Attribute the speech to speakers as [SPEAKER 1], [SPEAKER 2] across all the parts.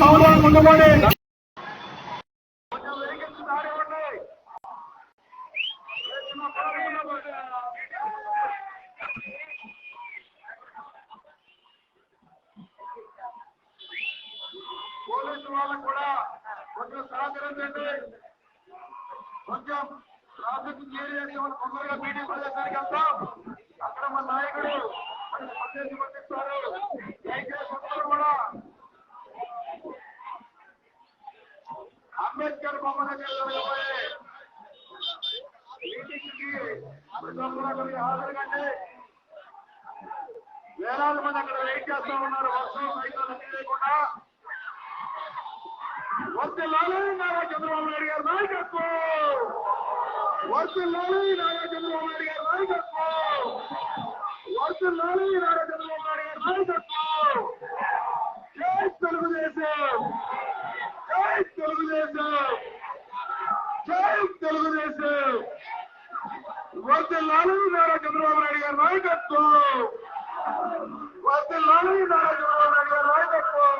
[SPEAKER 1] Telugu Desam Modi police వాళ్ళకు కూడా కొంచెం సహకరించండి. కొంచెం ట్రాఫిక్ క్లియర్ తొందరగా మీటింగ్ ప్రదేశానికి వెళ్తాం అక్కడ మన నాయకుడు మనకి సందేశం పంపిస్తారు దయచేసి అందరూ కూడా అంబేద్కర్ బొమ్మ దగ్గర జరగబోయే మీటింగ్కి అందరూ కూడా కొద్దిగా హాజరుకండి వేలాది మంది అక్కడ వెయిట్ చేస్తా ఉన్నారు వర్షం సైతం లేకుండా వర్తిల్లాలి నారా చంద్రబాబు నాయుడు గారు నాయకత్వం వర్తిల్లాలి నారా చంద్రబాబు నాయుడు గారు నాయకత్వం వర్తిల్లాలి నారా చంద్రబాబు నాయుడు గారు నాయకత్వం జై తెలుగుదేశం జై తెలుగుదేశం జై తెలుగుదేశం వర్తిల్లాలి నారా చంద్రబాబు నాయుడు గారి నాయకత్వం వర్తిల్లాలి నారా చంద్రబాబు నాయుడు గారి నాయకత్వం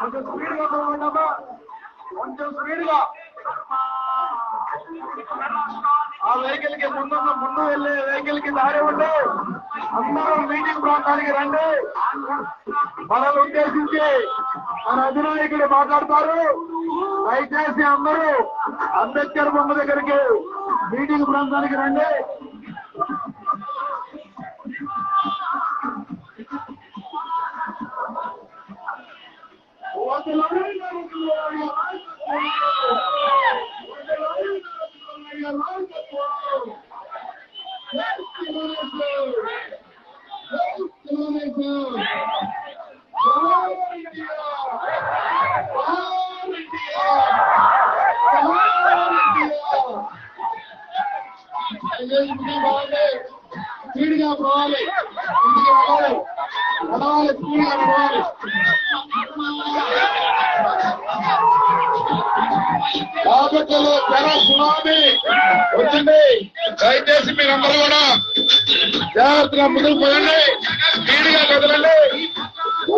[SPEAKER 1] కొంచెం స్పీడ్గా పోవాలమ్మా కొంచెం స్పీడ్గా ఆ వెహికల్కి ముందు ముందు వెళ్ళే వెహికల్కి దారి ఉండే అందరూ మీటింగ్ ప్రాంతానికి రండి. మనల్ని ఉద్దేశించి మన అధినాయకుడు మాట్లాడతారు. దయచేసి అందరూ అంబేద్కర్ బొమ్మ దగ్గరికి మీటింగ్ ప్రాంతానికి రండి. స్పీడ్గా నడవాలి స్పీడ్గా సునామీ వచ్చింది. దయచేసి మీరందరూ కూడా జాగ్రత్తగా ముందుకు పోయండి. స్పీడ్ కదలండి.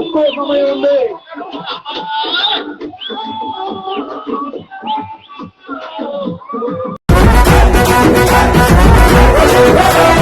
[SPEAKER 1] ఎక్కువ సమయం ఉంది.
[SPEAKER 2] ఏ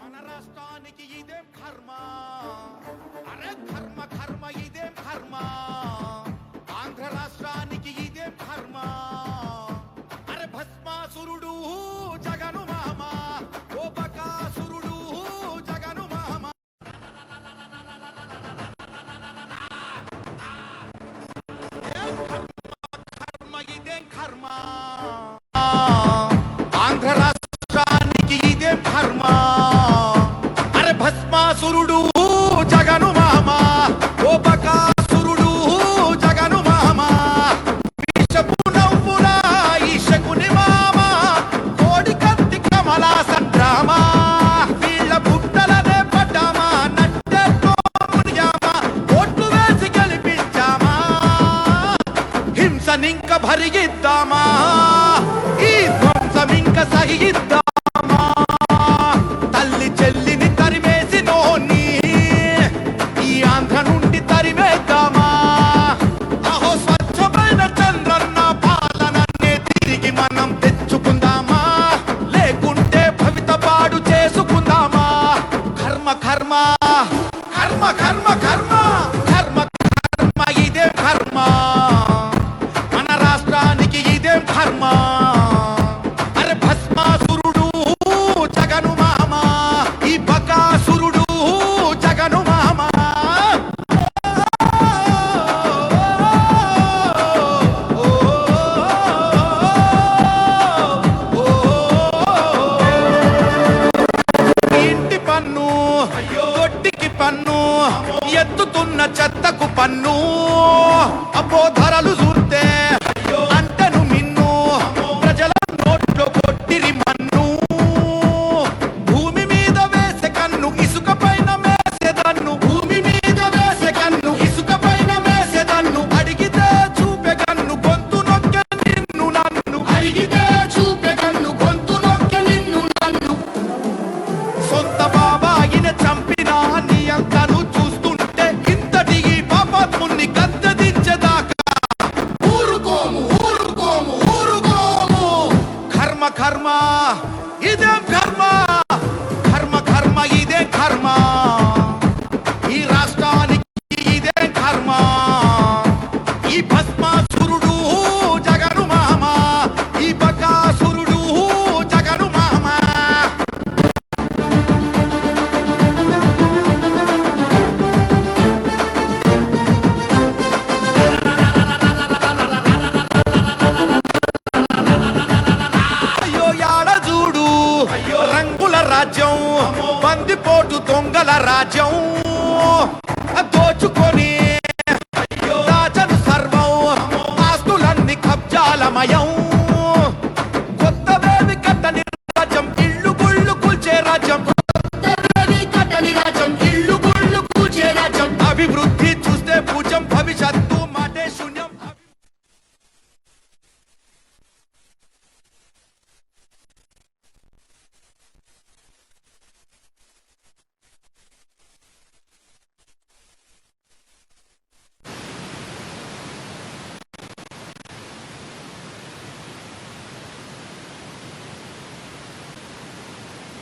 [SPEAKER 2] మన రాష్ట్రానికి ఇదేం కర్మ. అరే కర్మ కర్మ జగను karma karma కర్మ la radio